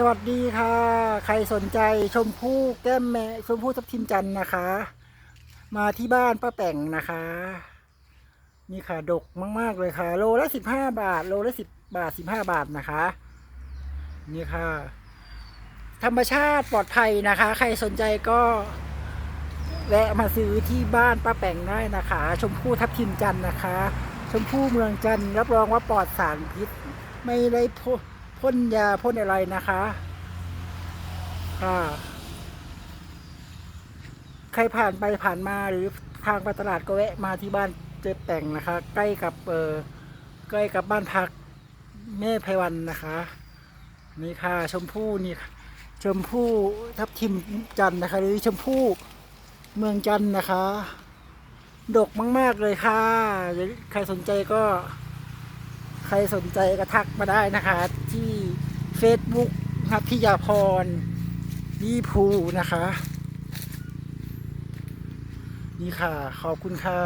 สวัสดีค่ะ ใครสนใจชมพู่แก้มแม่ชมพู่ทับทิมจันนะคะ มาที่บ้านป้าแป่งนะคะ นี่ค่ะดกมาก ๆ เลยค่ะ โลละสิบห้าบาท โลละสิบบาทสิบห้าบาทนะคะ นี่ค่ะ ธรรมชาติปลอดภัยนะคะ ใครสนใจก็แวะมาซื้อที่บ้านป้าแป่งได้นะคะ ชมพู่ทับทิมจันนะคะ ชมพู่เมืองจันรับรองว่าปลอดสารพิษ ไม่ได้พ พ่นยาพ่นอะไรนะคะค่ะใครผ่านไปผ่านมาหรือทางไปตลาดก็แวะมาที่บ้านเจ๊แต่งนะคะ ใกล้กับเออใกล้กับบ้านพักแม่ไพวันนะคะ นี่ค่ะชมพู่นี่ชมพู่ทับทิมจันนะคะ หรือชมพู่เมืองจันนะคะ ดกมาก ๆ เลยค่ะ ใครสนใจก็ ใครสนใจก็ทักมาได้นะคะ ที่ Facebook ครับพิยาพรยี่ภูนะคะ นี่ค่ะ ขอบคุณค่ะ